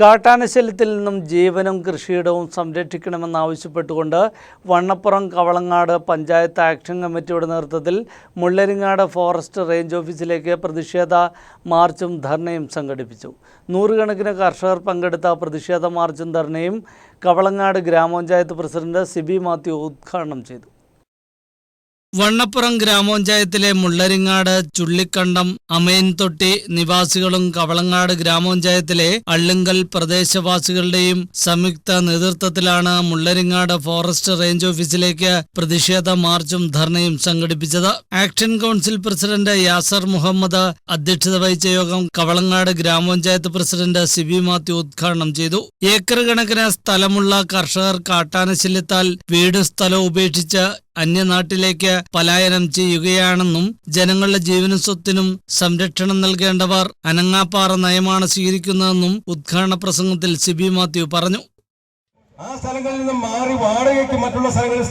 കാട്ടാനശല്യത്തിൽ നിന്നും ജീവനും കൃഷിയിടവും സംരക്ഷിക്കണമെന്നാവശ്യപ്പെട്ടുകൊണ്ട് വണ്ണപ്പുറം കവളങ്ങാട് പഞ്ചായത്ത് ആക്ഷൻ കമ്മിറ്റിയുടെ നേതൃത്വത്തിൽ മുള്ളരിങ്ങാട് ഫോറസ്റ്റ് റേഞ്ച് ഓഫീസിലേക്ക് പ്രതിഷേധ മാർച്ചും ധർണയും സംഘടിപ്പിച്ചു. നൂറുകണക്കിന് കർഷകർ പങ്കെടുത്ത പ്രതിഷേധ മാർച്ചും ധർണയും കവളങ്ങാട് ഗ്രാമപഞ്ചായത്ത് പ്രസിഡന്റ് സിബി മാത്യു ഉദ്ഘാടനം ചെയ്തു. വണ്ണപ്പുറം ഗ്രാമപഞ്ചായത്തിലെ മുള്ളരിങ്ങാട് ചുള്ളിക്കണ്ടം അമയൻതൊട്ടി നിവാസികളും കവളങ്ങാട് ഗ്രാമപഞ്ചായത്തിലെ അള്ളുങ്കൽ പ്രദേശവാസികളുടെയും സംയുക്ത നേതൃത്വത്തിലാണ് മുള്ളരിങ്ങാട് ഫോറസ്റ്റ് റേഞ്ച് ഓഫീസിലേക്ക് പ്രതിഷേധ മാർച്ചും ധർണയും സംഘടിപ്പിച്ചത്. Action council president Yasar Muhammad അധ്യക്ഷത വഹിച്ച യോഗം കവളങ്ങാട് ഗ്രാമപഞ്ചായത്ത് പ്രസിഡന്റ് സിബി മാത്യു ഉദ്ഘാടനം ചെയ്തു. ഏക്കർ കണക്കിന് സ്ഥലമുള്ള കർഷകർ കാട്ടാനശല്യത്താൽ വീട് സ്ഥലം ഉപേക്ഷിച്ച് അന്യനാട്ടിലേക്ക് പലായനം ചെയ്യുകയാണെന്നും ജനങ്ങളുടെ ജീവനും സ്വത്തിനും സംരക്ഷണം നൽകേണ്ടവർ അനങ്ങാപ്പാറ നയമാണ് സ്വീകരിക്കുന്നതെന്നും ഉദ്ഘാടന പ്രസംഗത്തിൽ സിബി മാത്യു പറഞ്ഞു. ആ സ്ഥലങ്ങളിൽ നിന്നും മാറി വാടകയ്ക്ക് മറ്റുള്ള സ്ഥലങ്ങളിൽ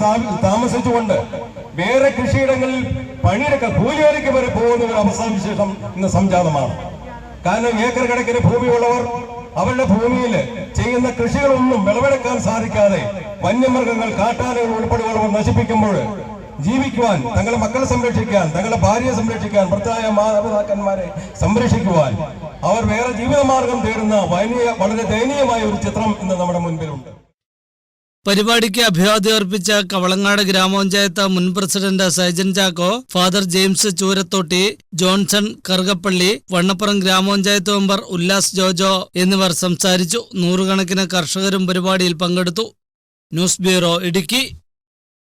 താമസിച്ചുകൊണ്ട് വേറെ കൃഷിയിടങ്ങളിൽ പണിയെടുക്കാൻ കൂലിവേലയ്ക്ക് വരെ പോകുന്ന ഒരു അവസ്ഥാവിശേഷം ഇന്ന് സംജാതമാണ്. കാരണം ഏക്കർ കണക്കിന് ഭൂമിയുള്ളവർ അവരുടെ ഭൂമിയിൽ ചെയ്യുന്ന കൃഷികളൊന്നും വിളവെടുക്കാൻ സാധിക്കാതെ വന്യമൃഗങ്ങൾ കാട്ടാനകൾ ഉൾപ്പെടെയുള്ളവർ നശിപ്പിക്കുമ്പോൾ ജീവിക്കുവാൻ തങ്ങളുടെ മക്കളെ സംരക്ഷിക്കാൻ തങ്ങളുടെ ഭാര്യയെ സംരക്ഷിക്കാൻ ഭർത്തായ മാതാപിതാക്കന്മാരെ സംരക്ഷിക്കുവാൻ അവർ വേറെ ജീവിതമാർഗം തേടുന്ന വളരെ ദയനീയമായ ഒരു ചിത്രം ഇന്ന് നമ്മുടെ മുൻപിലുണ്ട്. പരിപാടിക്ക് അഭിവാദ്യം അർപ്പിച്ച കവളങ്ങാട് ഗ്രാമപഞ്ചായത്ത് മുൻ president Saijan Chacko Father James Choorathotti Johnson Karukappally Vannappuram ഗ്രാമപഞ്ചായത്ത് മെമ്പർ ഉല്ലാസ് ജോജോ എന്നിവർ സംസാരിച്ചു. നൂറുകണക്കിന് കർഷകരും പരിപാടിയിൽ പങ്കെടുത്തു. News bureau Idukki.